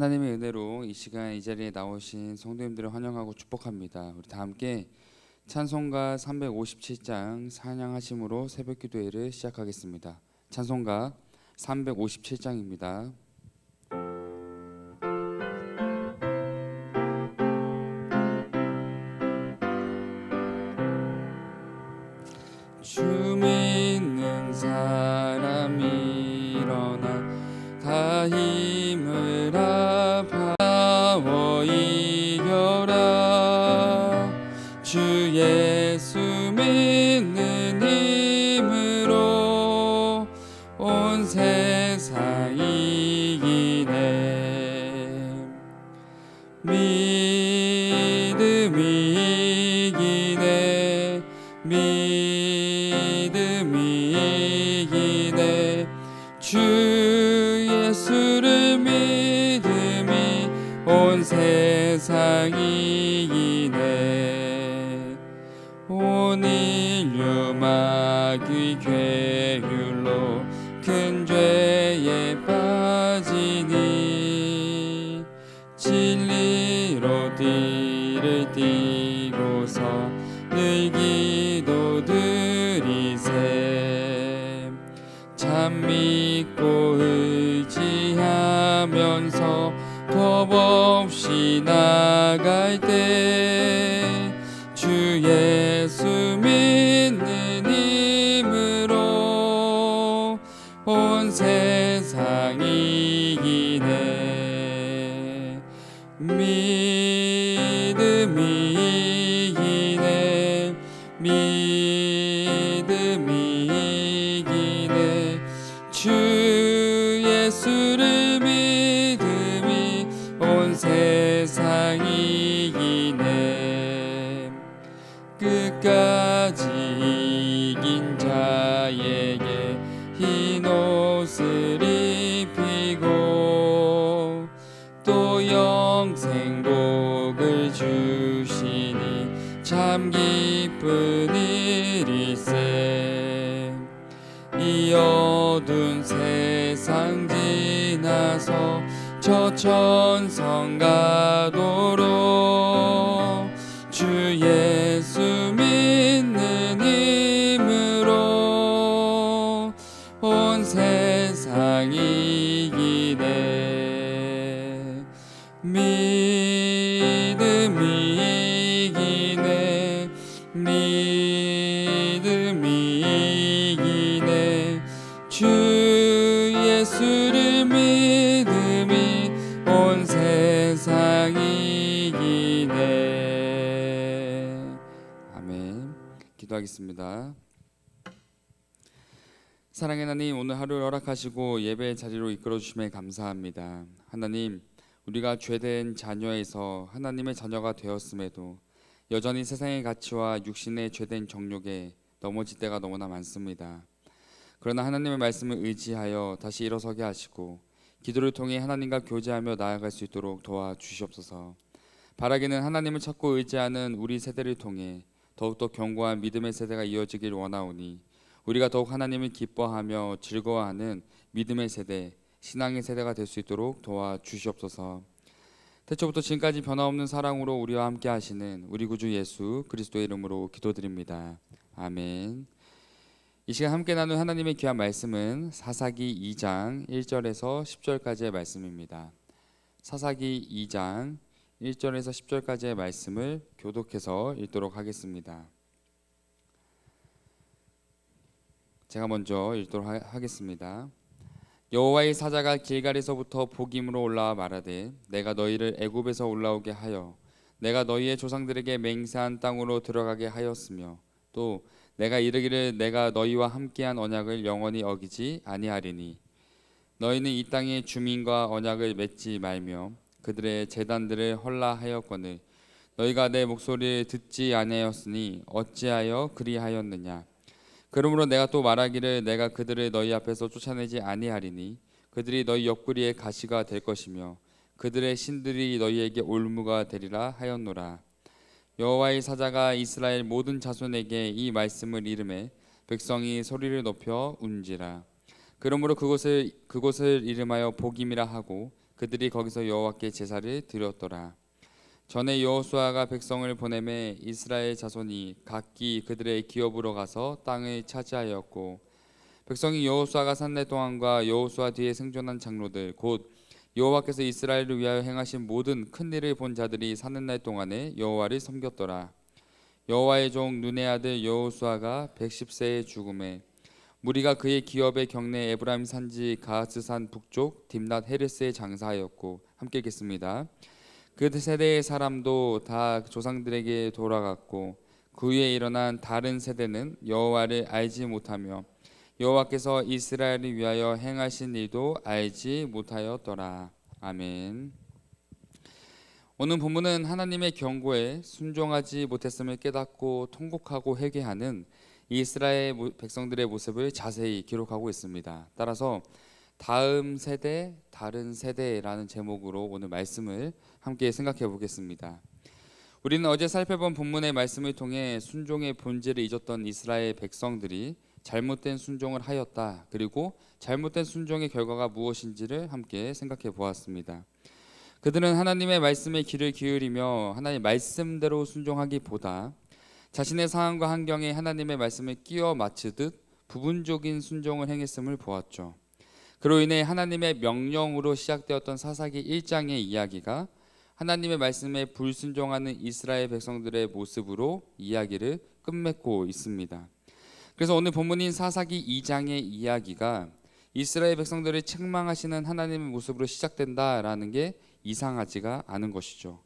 하나님의 은혜로 이 시간 이 자리에 나오신 성도님들을 환영하고 축복합니다. 우리 다 함께 찬송가 357장 찬양하심으로 새벽 기도회를 시작하겠습니다. 찬송가 357장입니다. 믿음이 이기네. 주 예수를 믿음이 온 세상 이기네 온세 어두운 세상 지나서 저 천성 가도록 기도하겠습니다 사랑의 하나님 오늘 하루를 허락하시고 예배의 자리로 이끌어 주심에 감사합니다 하나님 우리가 죄된 자녀에서 하나님의 자녀가 되었음에도 여전히 세상의 가치와 육신의 죄된 정욕에 넘어질 때가 너무나 많습니다. 그러나 하나님의 말씀을 의지하여 다시 일어서게 하시고 기도를 통해 하나님과 교제하며 나아갈 수 있도록 도와 주시옵소서. 바라기는 하나님을 찾고 의지하는 우리 세대를 통해 더욱더 견고한 믿음의 세대가 이어지길 원하오니 우리가 더욱 하나님을 기뻐하며 즐거워하는 믿음의 세대, 신앙의 세대가 될 수 있도록 도와 주시옵소서. 태초부터 지금까지 변화없는 사랑으로 우리와 함께 하시는 우리 구주 예수 그리스도의 이름으로 기도드립니다. 아멘. 이 시간 함께 나눈 하나님의 귀한 말씀은 사사기 2장 1절에서 10절까지의 말씀입니다. 사사기 2장 1절에서 10절까지의 말씀을 교독해서 읽도록 하겠습니다. 제가 먼저 읽도록 하, 하겠습니다. 여호와의 사자가 길갈에서부터 복임으로 올라와 말하되 내가 너희를 애굽에서 올라오게 하여 내가 너희의 조상들에게 맹세한 땅으로 들어가게 하였으며 또 내가 이르기를 내가 너희와 함께한 언약을 영원히 어기지 아니하리니 너희는 이 땅의 주민과 언약을 맺지 말며 그들의 재단들을 헐라하였거늘 너희가 내 목소리를 듣지 아니하였으니 어찌하여 그리하였느냐? 그러므로 내가 또 말하기를 내가 그들을 너희 앞에서 쫓아내지 아니하리니 그들이 너희 옆구리에 가시가 될 것이며 그들의 신들이 너희에게 올무가 되리라 하였노라. 여호와의 사자가 이스라엘 모든 자손에게 이 말씀을 이름해 백성이 소리를 높여 운지라. 그러므로 그곳을 그곳을 이름하여 복임이라 하고 그들이 거기서 여호와께 제사를 드렸더라. 전에 여호수아가 백성을 보내매 이스라엘 자손이 각기 그들의 기업으로 가서 땅을 차지하였고 백성이 여호수아가 산내 동안과 여호수아 뒤에 생존한 장로들 곧 여호와께서 이스라엘을 위하여 행하신 모든 큰 일을 본 자들이 사는 날 동안에 여호와를 섬겼더라. 여호와의 종 눈의 아들 여호수아가 110세에 죽음에 무리가 그의 기업의 경내 에브라임 산지 가하스산 북쪽 딥낫 헤르스에 장사하였고 함께 읽겠습니다. 그 세대의 사람도 다 조상들에게 돌아갔고 그 위에 일어난 다른 세대는 여호와를 알지 못하며 여호와께서 이스라엘을 위하여 행하신 일도 알지 못하였더라. 아멘. 오늘 본문은 하나님의 경고에 순종하지 못했음을 깨닫고 통곡하고 회개하는 이스라엘 모- 백성들의 모습을 자세히 기록하고 있습니다. 따라서 다음 세대, 다른 세대라는 제목으로 오늘 말씀을 함께 생각해 보겠습니다. 우리는 어제 살펴본 본문의 말씀을 통해 순종의 본질을 잊었던 이스라엘 백성들이 잘못된 순종을 하였다. 그리고 잘못된 순종의 결과가 무엇인지를 함께 생각해 보았습니다. 그들은 하나님의 말씀에 귀를 기울이며 하나님의 말씀대로 순종하기보다 자신의 상황과 환경에 하나님의 말씀을 끼워 맞추듯 부분적인 순종을 행했음을 보았죠. 그로 인해 하나님의 명령으로 시작되었던 사사기 1장의 이야기가 하나님의 말씀에 불순종하는 이스라엘 백성들의 모습으로 이야기를 끝맺고 있습니다. 그래서 오늘 본문인 사사기 2장의 이야기가 이스라엘 백성들을 책망하시는 하나님의 모습으로 시작된다라는 게 이상하지가 않은 것이죠.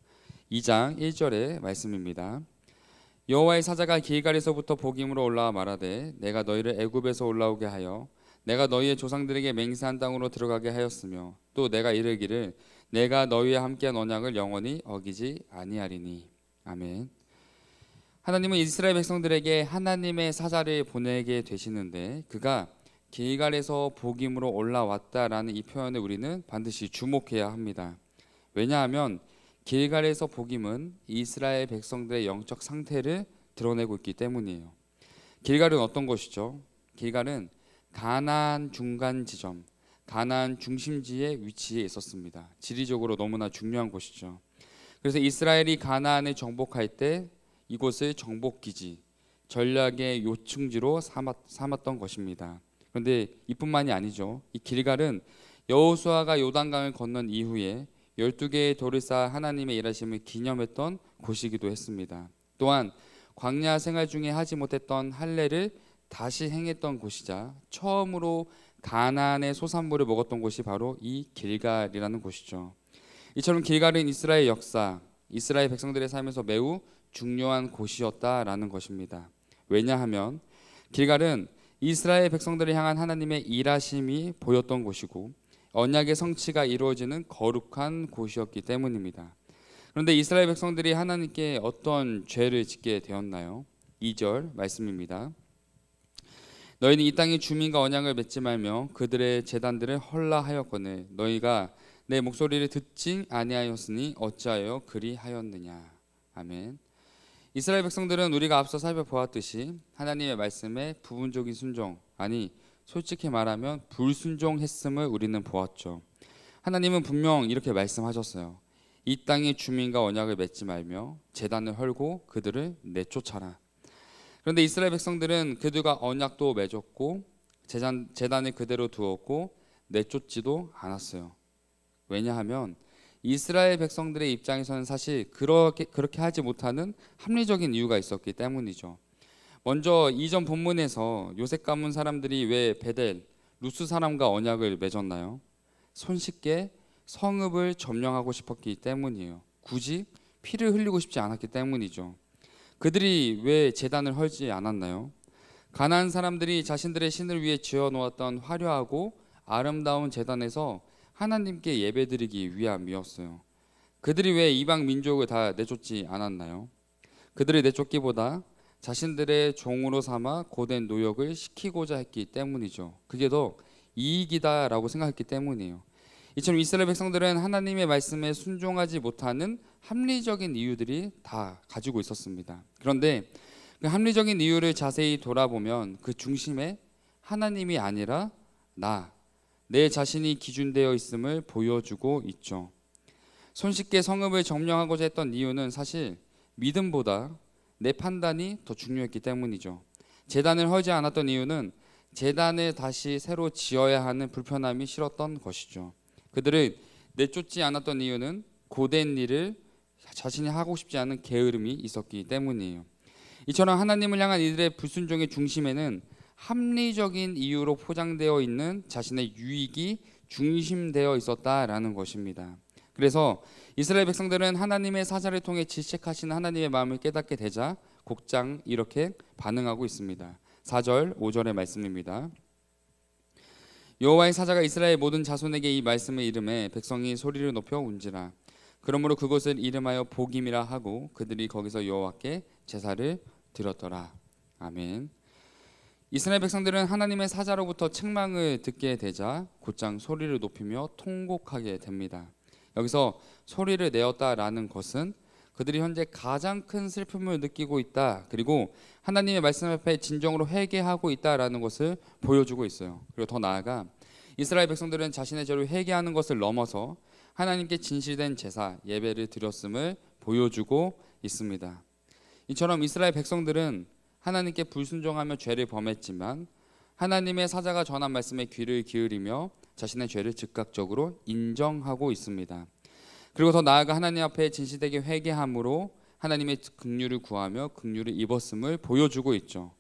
2장 1절의 말씀입니다. 여호와의 사자가 길갈에서부터 복임으로 올라와 말하되 내가 너희를 애굽에서 올라오게 하여 내가 너희의 조상들에게 맹세한 땅으로 들어가게 하였으며 또 내가 이르기를 내가 너희와 함께한 언약을 영원히 어기지 아니하리니 아멘. 하나님은 이스라엘 백성들에게 하나님의 사자를 보내게 되시는데 그가 길갈에서 복임으로 올라왔다라는 이 표현을 우리는 반드시 주목해야 합니다. 왜냐하면 길갈에서 복임은 이스라엘 백성들의 영적 상태를 드러내고 있기 때문이에요. 길갈은 어떤 곳이죠? 길갈은 가나안 중간 지점, 가나안 중심지에 위치해 있었습니다. 지리적으로 너무나 중요한 곳이죠. 그래서 이스라엘이 가나안을 정복할 때 이곳을 정복 기지, 전략의 요충지로 삼았, 삼았던 것입니다. 그런데 이뿐만이 아니죠. 이 길갈은 여호수아가 요단강을 건넌 이후에 12개의 돌을 쌓아 하나님의 일하심을 기념했던 곳이기도 했습니다. 또한 광야 생활 중에 하지 못했던 할례를 다시 행했던 곳이자 처음으로 가나안의 소산물을 먹었던 곳이 바로 이 길갈이라는 곳이죠. 이처럼 길갈은 이스라엘 역사, 이스라엘 백성들의 삶에서 매우 중요한 곳이었다라는 것입니다. 왜냐하면 길갈은 이스라엘 백성들을 향한 하나님의 일하심이 보였던 곳이고 언약의 성취가 이루어지는 거룩한 곳이었기 때문입니다. 그런데 이스라엘 백성들이 하나님께 어떤 죄를 짓게 되었나요? 2절 말씀입니다. 너희는 이 땅의 주민과 언약을 맺지 말며 그들의 재단들을 헐라하였거늘 너희가 내 목소리를 듣지 아니하였으니 어찌하여 그리하였느냐. 아멘. 이스라엘 백성들은 우리가 앞서 살펴보았듯이 하나님의 말씀에 부분적인 순종 아니 솔직히 말하면 불순종했음을 우리는 보았죠. 하나님은 분명 이렇게 말씀하셨어요. 이 땅의 주민과 언약을 맺지 말며 재단을 헐고 그들을 내쫓아라. 그런데 이스라엘 백성들은 그들과 언약도 맺었고 재단, 재단을 그대로 두었고 내쫓지도 않았어요. 왜냐하면 이스라엘 백성들의 입장에서는 사실 그렇게 그렇게 하지 못하는 합리적인 이유가 있었기 때문이죠. 먼저 이전 본문에서 요셉 가문 사람들이 왜 베델 루스 사람과 언약을 맺었나요? 손쉽게 성읍을 점령하고 싶었기 때문이에요. 굳이 피를 흘리고 싶지 않았기 때문이죠. 그들이 왜 제단을 헐지 않았나요? 가나안 사람들이 자신들의 신을 위해 지어 놓았던 화려하고 아름다운 제단에서 하나님께 예배드리기 위함이었어요. 그들이 왜 이방 민족을 다 내쫓지 않았나요? 그들을 내쫓기보다 자신들의 종으로 삼아 고된 노역을 시키고자 했기 때문이죠. 그게 더 이익이다라고 생각했기 때문이에요. 이처럼 이스라엘 백성들은 하나님의 말씀에 순종하지 못하는 합리적인 이유들이 다 가지고 있었습니다. 그런데 그 합리적인 이유를 자세히 돌아보면 그 중심에 하나님이 아니라 나, 내 자신이 기준되어 있음을 보여주고 있죠. 손쉽게 성읍을 점령하고자 했던 이유는 사실 믿음보다 내 판단이 더 중요했기 때문이죠. 재단을 헐지 않았던 이유는 재단을 다시 새로 지어야 하는 불편함이 싫었던 것이죠. 그들을 내쫓지 않았던 이유는 고된 일을 자신이 하고 싶지 않은 게으름이 있었기 때문이에요. 이처럼 하나님을 향한 이들의 불순종의 중심에는 합리적인 이유로 포장되어 있는 자신의 유익이 중심되어 있었다라는 것입니다. 그래서 이스라엘 백성들은 하나님의 사자를 통해 질책하시는 하나님의 마음을 깨닫게 되자 곡장 이렇게 반응하고 있습니다. 4절, 5절의 말씀입니다. 여호와의 사자가 이스라엘 모든 자손에게 이 말씀을 이름해 백성이 소리를 높여 운지라. 그러므로 그곳을 이름하여 복임이라 하고 그들이 거기서 여호와께 제사를 드렸더라. 아멘. 이스라엘 백성들은 하나님의 사자로부터 책망을 듣게 되자 곧장 소리를 높이며 통곡하게 됩니다. 여기서 소리를 내었다라는 것은 그들이 현재 가장 큰 슬픔을 느끼고 있다. 그리고 하나님의 말씀 앞에 진정으로 회개하고 있다라는 것을 보여주고 있어요. 그리고 더 나아가 이스라엘 백성들은 자신의 죄를 회개하는 것을 넘어서 하나님께 진실된 제사 예배를 드렸음을 보여주고 있습니다. 이처럼 이스라엘 백성들은 하나님께 불순종하며 죄를 범했지만 하나님의 사자가 전한 말씀에 귀를 기울이며 자신의 죄를 즉각적으로 인정하고 있습니다. 그리고 더 나아가 하나님 앞에 진실되게 회개함으로 하나님의 긍휼을 구하며 긍휼을 입었음을 보여주고 있죠.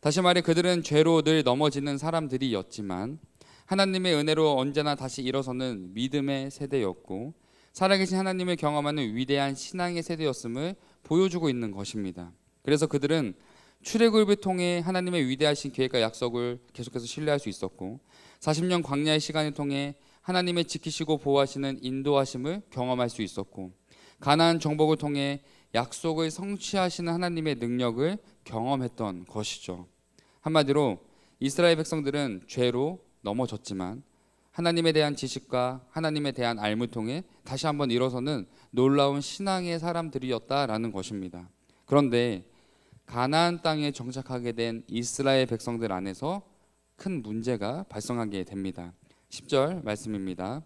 다시 말해 그들은 죄로 늘 넘어지는 사람들이었지만 하나님의 은혜로 언제나 다시 일어서는 믿음의 세대였고 살아계신 하나님을 경험하는 위대한 신앙의 세대였음을 보여주고 있는 것입니다. 그래서 그들은 출애굽을 통해 하나님의 위대하신 계획과 약속을 계속해서 신뢰할 수 있었고 40년 광야의 시간을 통해 하나님의 지키시고 보호하시는 인도하심을 경험할 수 있었고 가나안 정복을 통해 약속을 성취하시는 하나님의 능력을 경험했던 것이죠. 한마디로 이스라엘 백성들은 죄로 넘어졌지만 하나님에 대한 지식과 하나님에 대한 알을 통해 다시 한번 일어서는 놀라운 신앙의 사람들이었다라는 것입니다. 그런데 가나안 땅에 정착하게 된 이스라엘 백성들 안에서 큰 문제가 발생하게 됩니다. 10절 말씀입니다.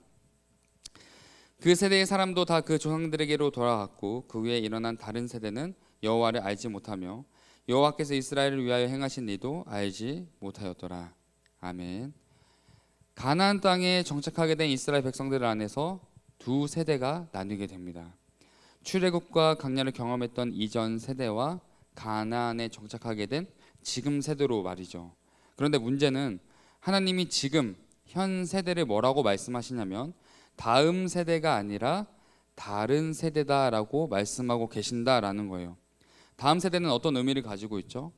그 세대의 사람도 다 그 조상들에게로 돌아갔고 그 위에 일어난 다른 세대는 여호와를 알지 못하며 여호와께서 이스라엘을 위하여 행하신 이도 알지 못하였더라. 아멘. 가나안 땅에 정착하게 된 이스라엘 백성들 안에서 두 세대가 나뉘게 됩니다. 출애굽과 강야를 경험했던 이전 세대와 가나안에 정착하게 된 지금 세대로 말이죠. 그런데 문제는 하나님이 지금 현 세대를 뭐라고 말씀하시냐면 다음 세대가 아니라 다른 세대다라고 말씀하고 계신다라는 거예요. 다음 세대는 어떤 의미를 가지고 있죠?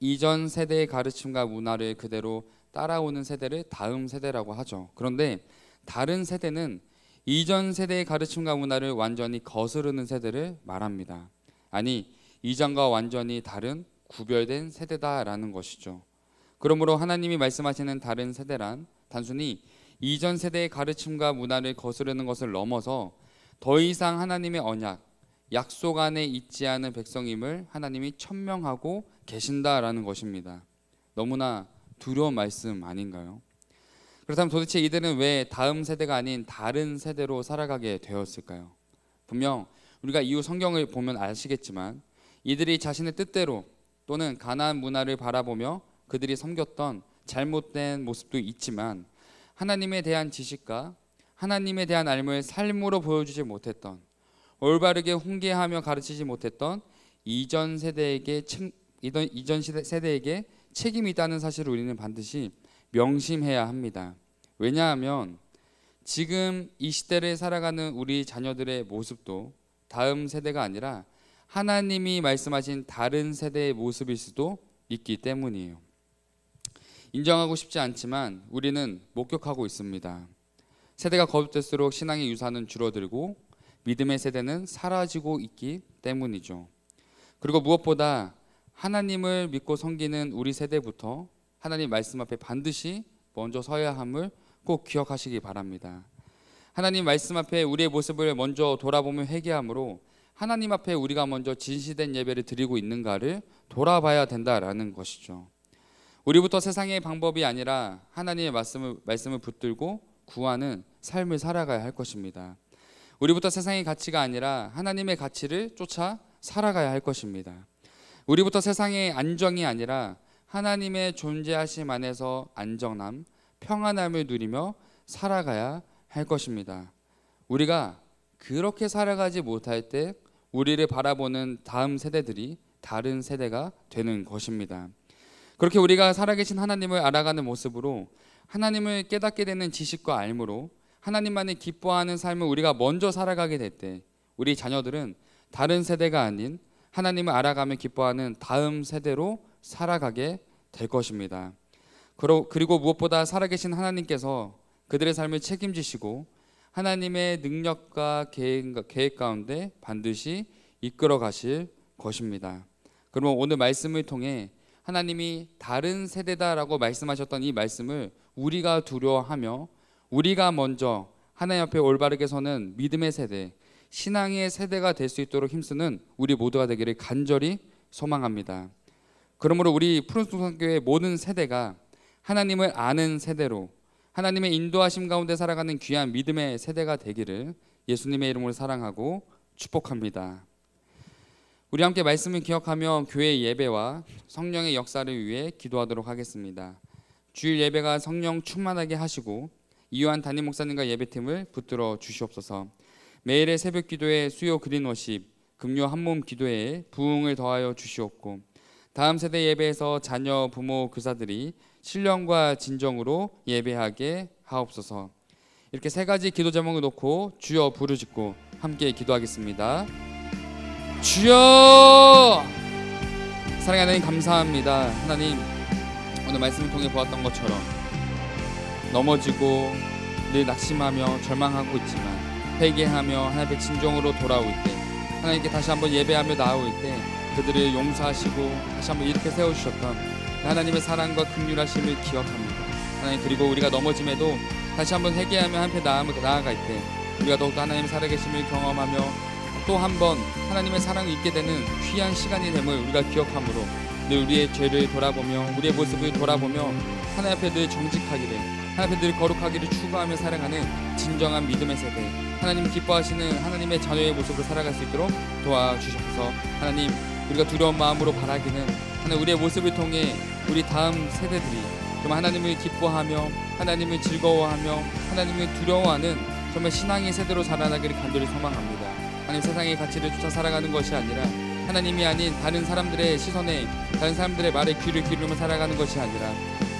이전 세대의 가르침과 문화를 그대로 따라오는 세대를 다음 세대라고 하죠. 그런데 다른 세대는 이전 세대의 가르침과 문화를 완전히 거스르는 세대를 말합니다. 아니, 이전과 완전히 다른 구별된 세대다라는 것이죠. 그러므로 하나님이 말씀하시는 다른 세대란 단순히 이전 세대의 가르침과 문화를 거스르는 것을 넘어서 더 이상 하나님의 언약, 약속 안에 있지 않은 백성임을 하나님이 천명하고 계신다라는 것입니다. 너무나 두려운 말씀 아닌가요? 그렇다면 도대체 이들은 왜 다음 세대가 아닌 다른 세대로 살아가게 되었을까요? 분명 우리가 이후 성경을 보면 아시겠지만 이들이 자신의 뜻대로 또는 가나안 문화를 바라보며 그들이 섬겼던 잘못된 모습도 있지만 하나님에 대한 지식과 하나님에 대한 알을 삶으로 보여주지 못했던 올바르게 훈계하며 가르치지 못했던 이전 세대에게 책, 이전, 이전 세대에게 책임이 있다는 사실을 우리는 반드시 명심해야 합니다. 왜냐하면 지금 이 시대를 살아가는 우리 자녀들의 모습도 다음 세대가 아니라 하나님이 말씀하신 다른 세대의 모습일 수도 있기 때문이에요. 인정하고 싶지 않지만 우리는 목격하고 있습니다. 세대가 거듭될수록 신앙의 유산은 줄어들고 믿음의 세대는 사라지고 있기 때문이죠. 그리고 무엇보다 하나님을 믿고 섬기는 우리 세대부터 하나님 말씀 앞에 반드시 먼저 서야 함을 꼭 기억하시기 바랍니다. 하나님 말씀 앞에 우리의 모습을 먼저 돌아보며 회개함으로 하나님 앞에 우리가 먼저 진실된 예배를 드리고 있는가를 돌아봐야 된다라는 것이죠. 우리부터 세상의 방법이 아니라 하나님의 말씀을 말씀을 붙들고 구하는 삶을 살아가야 할 것입니다. 우리부터 세상의 가치가 아니라 하나님의 가치를 쫓아 살아가야 할 것입니다. 우리부터 세상의 안정이 아니라 하나님의 존재하심 안에서 안정함, 평안함을 누리며 살아가야 할 것입니다. 우리가 그렇게 살아가지 못할 때 우리를 바라보는 다음 세대들이 다른 세대가 되는 것입니다. 그렇게 우리가 살아계신 하나님을 알아가는 모습으로 하나님을 깨닫게 되는 지식과 알므로 하나님만을 기뻐하는 삶을 우리가 먼저 살아가게 될 때 우리 자녀들은 다른 세대가 아닌 하나님을 알아가며 기뻐하는 다음 세대로 살아가게 될 것입니다. 그리고 무엇보다 살아계신 하나님께서 그들의 삶을 책임지시고 하나님의 능력과 계획 가운데 반드시 이끌어 가실 것입니다. 그러면 오늘 말씀을 통해 하나님이 다른 세대다라고 말씀하셨던 이 말씀을 우리가 두려워하며 우리가 먼저 하나님 앞에 올바르게 서는 믿음의 세대, 신앙의 세대가 될 수 있도록 힘쓰는 우리 모두가 되기를 간절히 소망합니다. 그러므로 우리 푸른송산교회 모든 세대가 하나님을 아는 세대로 하나님의 인도하심 가운데 살아가는 귀한 믿음의 세대가 되기를 예수님의 이름으로 사랑하고 축복합니다. 우리 함께 말씀을 기억하며 교회 예배와 성령의 역사를 위해 기도하도록 하겠습니다. 주일 예배가 성령 충만하게 하시고 이요한 담임 목사님과 예배팀을 붙들어 주시옵소서. 매일의 새벽 기도에 수요 그린워십, 금요 한몸 기도에 부흥을 더하여 주시옵고 다음 세대 예배에서 자녀, 부모, 교사들이 신령과 진정으로 예배하게 하옵소서. 이렇게 세 가지 기도 제목을 놓고 주여 부르짖고 함께 기도하겠습니다. 주여! 사랑하는 하나님 감사합니다. 하나님 오늘 말씀을 통해 보았던 것처럼 넘어지고 늘 낙심하며 절망하고 있지만 회개하며 하나님의 진정으로 돌아올 때 하나님께 다시 한번 예배하며 나올 때 그들을 용서하시고 다시 한번 이렇게 세워주셨던 그 하나님의 사랑과 긍휼하심을 기억합니다. 하나님 그리고 우리가 넘어짐에도 다시 한번 회개하며 한편 나아갈 때 우리가 더욱더 하나님의 살아계심을 경험하며 또 한 번 하나님의 사랑을 잊게 되는 귀한 시간이 됨을 우리가 기억함으로 늘 우리의 죄를 돌아보며 우리의 모습을 돌아보며 하나님 앞에 늘 정직하기를 하나님 앞에 늘 거룩하기를 추구하며 살아가는 진정한 믿음의 세대 하나님 기뻐하시는 하나님의 자녀의 모습으로 살아갈 수 있도록 도와주셔서 하나님 우리가 두려운 마음으로 바라기는 하나님 우리의 모습을 통해 우리 다음 세대들이 정말 하나님을 기뻐하며 하나님을 즐거워하며 하나님을 두려워하는 정말 신앙의 세대로 자라나기를 간절히 소망합니다. 하나님 세상의 가치를 쫓아 살아가는 것이 아니라 하나님이 아닌 다른 사람들의 시선에 다른 사람들의 말에 귀를 기울이며 살아가는 것이 아니라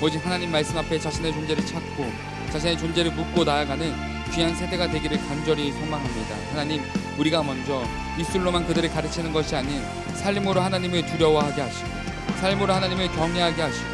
오직 하나님 말씀 앞에 자신의 존재를 찾고 자신의 존재를 묻고 나아가는 귀한 세대가 되기를 간절히 소망합니다. 하나님 우리가 먼저 입술로만 그들을 가르치는 것이 아닌 삶으로 하나님을 두려워하게 하시고 삶으로 하나님을 경외하게 하시고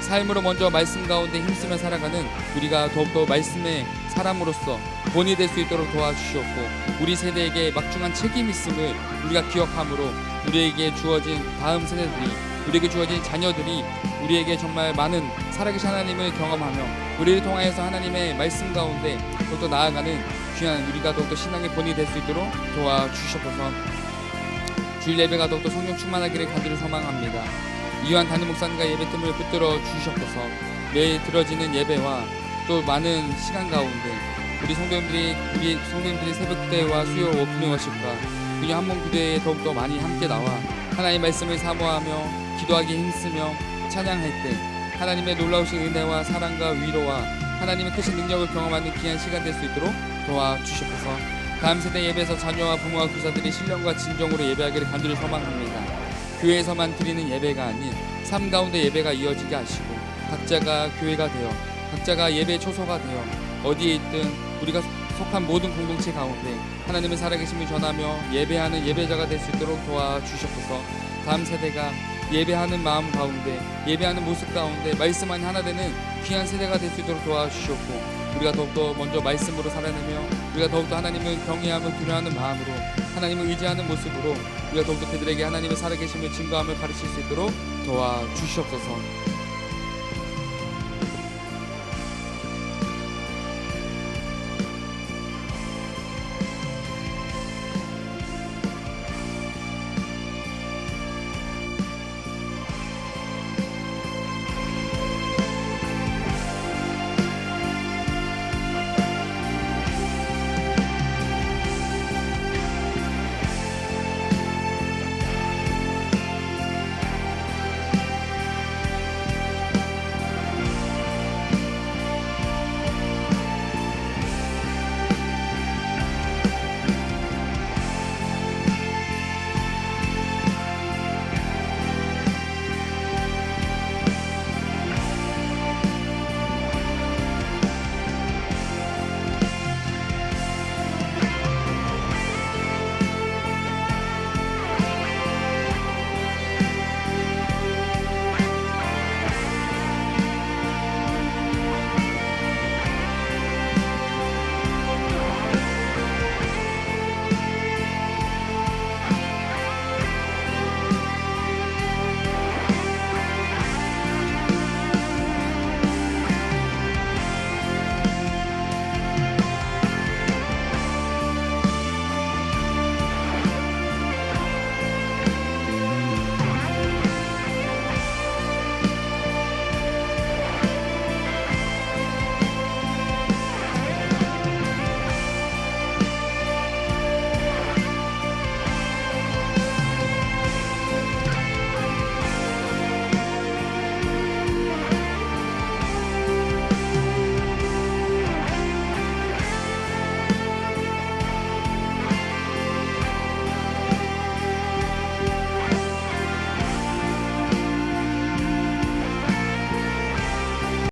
삶으로 먼저 말씀 가운데 힘쓰며 살아가는 우리가 더욱더 말씀의 사람으로서 본이 될 수 있도록 도와주시옵고 우리 세대에게 막중한 책임이 있음을 우리가 기억함으로 우리에게 주어진 다음 세대들이 우리에게 주어진 자녀들이 우리에게 정말 많은 살아계신 하나님을 경험하며 우리를 통하여서 하나님의 말씀 가운데 더욱더 나아가는 귀한 우리가 더욱더 신앙의 본이 될 수 있도록 도와주시옵소서 주일 예배가 더욱더 성령 충만하기를 간절히 소망합니다. 이완 담임 목사님과 예배팀을 붙들어 주시옵소서 매일 들어지는 예배와 또 많은 시간 가운데 우리 성도님들이 우리 성도님들이 새벽대와 수요 오프닝 워십과 그냥 한몸 기도에 더욱더 많이 함께 나와 하나님의 말씀을 사모하며 기도하기 힘쓰며 찬양할 때 하나님의 놀라우신 은혜와 사랑과 위로와 하나님의 크신 능력을 경험하는 귀한 시간 될 수 있도록 도와주시옵소서. 다음 세대 예배에서 자녀와 부모와 교사들이 신령과 진정으로 예배하기를 간절히 소망합니다. 교회에서만 드리는 예배가 아닌 삶 가운데 예배가 이어지게 하시고 각자가 교회가 되어 각자가 예배 초소가 되어 어디에 있든 우리가 속한 모든 공동체 가운데 하나님의 살아계심을 전하며 예배하는 예배자가 될 수 있도록 도와주시옵소서 다음 세대가 예배하는 마음 가운데 예배하는 모습 가운데 말씀만이 하나 되는 귀한 세대가 될 수 있도록 도와주시옵고 우리가 더욱더 먼저 말씀으로 살아내며 우리가 더욱더 하나님을 경외하며 두려워하는 마음으로 하나님을 의지하는 모습으로 우리가 더욱더 그들에게 하나님의 살아계심을 증거하며 가르칠 수 있도록 도와주시옵소서